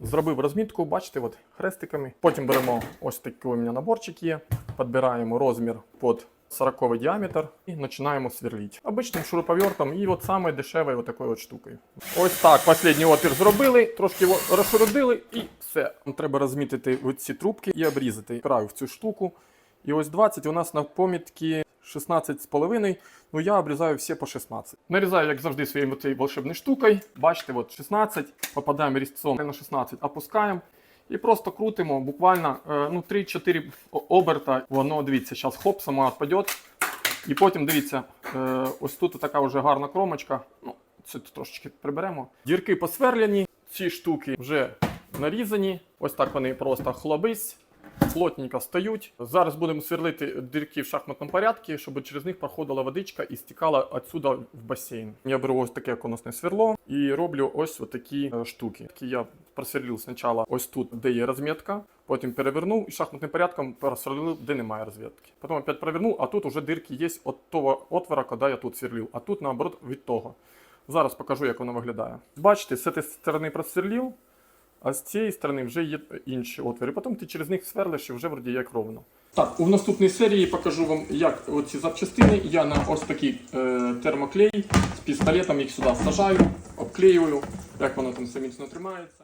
Зробив розмітку, бачите, от хрестиками. Потім беремо ось такий у мене наборчик є, підбираємо розмір під 40 діаметр і починаємо сверлити. Обичним шуруповертом і от саме дешевою от такою от штукою. Ось так, останній отвір зробили, трошки його розширодили і все. Треба розмітити ці трубки і обрізати. Впираю в цю штуку. І ось 20 у нас на помітки 16,5. Ну я обрізаю всі по 16. Нарізаю, як завжди, своєю цією волшебною штукою. Бачите, от 16, попадаємо різцом на 16, опускаємо. І просто крутимо буквально е, ну, 3-4 оберта. Воно, дивіться, зараз хоп, сама відпаде. І потім дивіться, е, ось тут така вже гарна кромочка. Ну, це трошечки приберемо. Дірки посверляні, ці штуки вже нарізані. Ось так вони просто хлобись. Плотненько стають. Зараз будемо сверлити дірки в шахматному порядку, щоб через них проходила водичка і стікала отсюда в басейн. Я беру ось таке конусне сверло і роблю ось такі е, штуки. Такі я просверлив спочатку ось тут, де є розмітка, потім перевернув і шахматним порядком просверлив, де немає розмітки. Потім опять перевернув, а тут уже дирки є від того отвора, коли я тут сверлив, а тут наоборот від того. Зараз покажу, як воно виглядає. Бачите, з цієї сторони просверлив, а з цієї сторони вже є інші отвори. Потім ти через них сверлиш і вже вроді як ровно. Так, у наступній серії покажу вам, як оці запчастини. Я на ось такий е, термоклей з пістолетом їх сюди сажаю, обклеюю, як воно там саміцно тримається.